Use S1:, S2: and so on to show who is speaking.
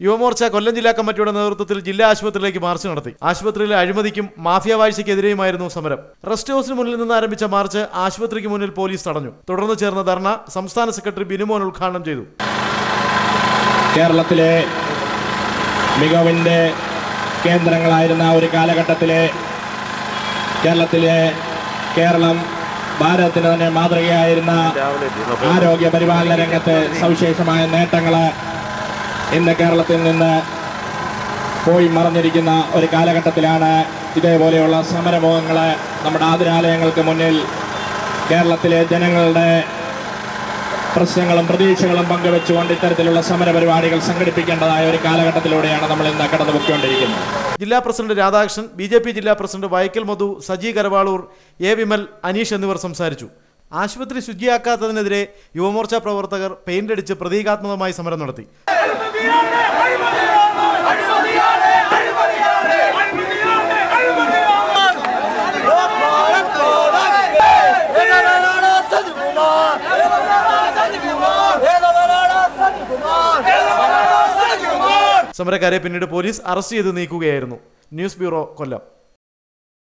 S1: യുവമോർച്ച കൊല്ലം ജില്ലാ കമ്മിറ്റിയുടെ നേതൃത്വത്തിൽ ജില്ലാ ആശുപത്രിയിലേക്ക് മാർച്ച് നടത്തി. ആശുപത്രിയിലെ അഴിമതിക്കും മാഫിയ വാഴ്ചയ്ക്കെതിരെയുമായിരുന്നു സമരം. റെസ്റ്റ് ഹൗസിന് മുന്നിൽ നിന്ന് ആരംഭിച്ച മാർച്ച് ആശുപത്രിക്ക് മുന്നിൽ പോലീസ് തടഞ്ഞു. തുടർന്ന് ചേർന്ന ധർണ സംസ്ഥാന സെക്രട്ടറി ബിനുമോൻ ഉദ്ഘാടനം ചെയ്തു.
S2: കേരളത്തിലെ മികവിന്റെ കേന്ദ്രങ്ങളായിരുന്ന ഒരു കാലഘട്ടത്തിലെ കേരളത്തിലെ കേരളം ഭാരതത്തിന് തന്നെ മാതൃകയായിരുന്ന ആരോഗ്യ പരിപാലന രംഗത്തെ സവിശേഷമായ നേട്ടങ്ങൾ ഇന്ന് കേരളത്തിൽ നിന്ന് പോയി മറഞ്ഞിരിക്കുന്ന ഒരു കാലഘട്ടത്തിലാണ് ഇതേപോലെയുള്ള സമരമുഖങ്ങൾ നമ്മുടെ ആതിരാലയങ്ങൾക്ക് മുന്നിൽ കേരളത്തിലെ ജനങ്ങളുടെ പ്രശ്നങ്ങളും പ്രതീക്ഷകളും പങ്കുവെച്ചുകൊണ്ട് ഇത്തരത്തിലുള്ള സമരപരിപാടികൾ സംഘടിപ്പിക്കേണ്ടതായ ഒരു കാലഘട്ടത്തിലൂടെയാണ് നമ്മൾ ഇന്ന് കടന്നു പൊയ്ക്കൊണ്ടിരിക്കുന്നത്
S1: ജില്ലാ president Radhakrishnan B J P ജില്ലാ പ്രസിഡന്റ് വൈക്കൽ മധു സജി കരവാളൂർ എ വിമൽ അനീഷ് എന്നിവർ സംസാരിച്ചു. ആശുപത്രി ശുചിയാക്കാത്തതിനെതിരെ യുവമോർച്ച പ്രവർത്തകർ പെയിന്റ് അടിച്ച് പ്രതീകാത്മകമായി സമരം നടത്തി. സമരക്കാരെ പിന്നീട് പോലീസ് അറസ്റ്റ് ചെയ്ത് നീക്കുകയായിരുന്നു. ന്യൂസ് ബ്യൂറോ കൊല്ലം.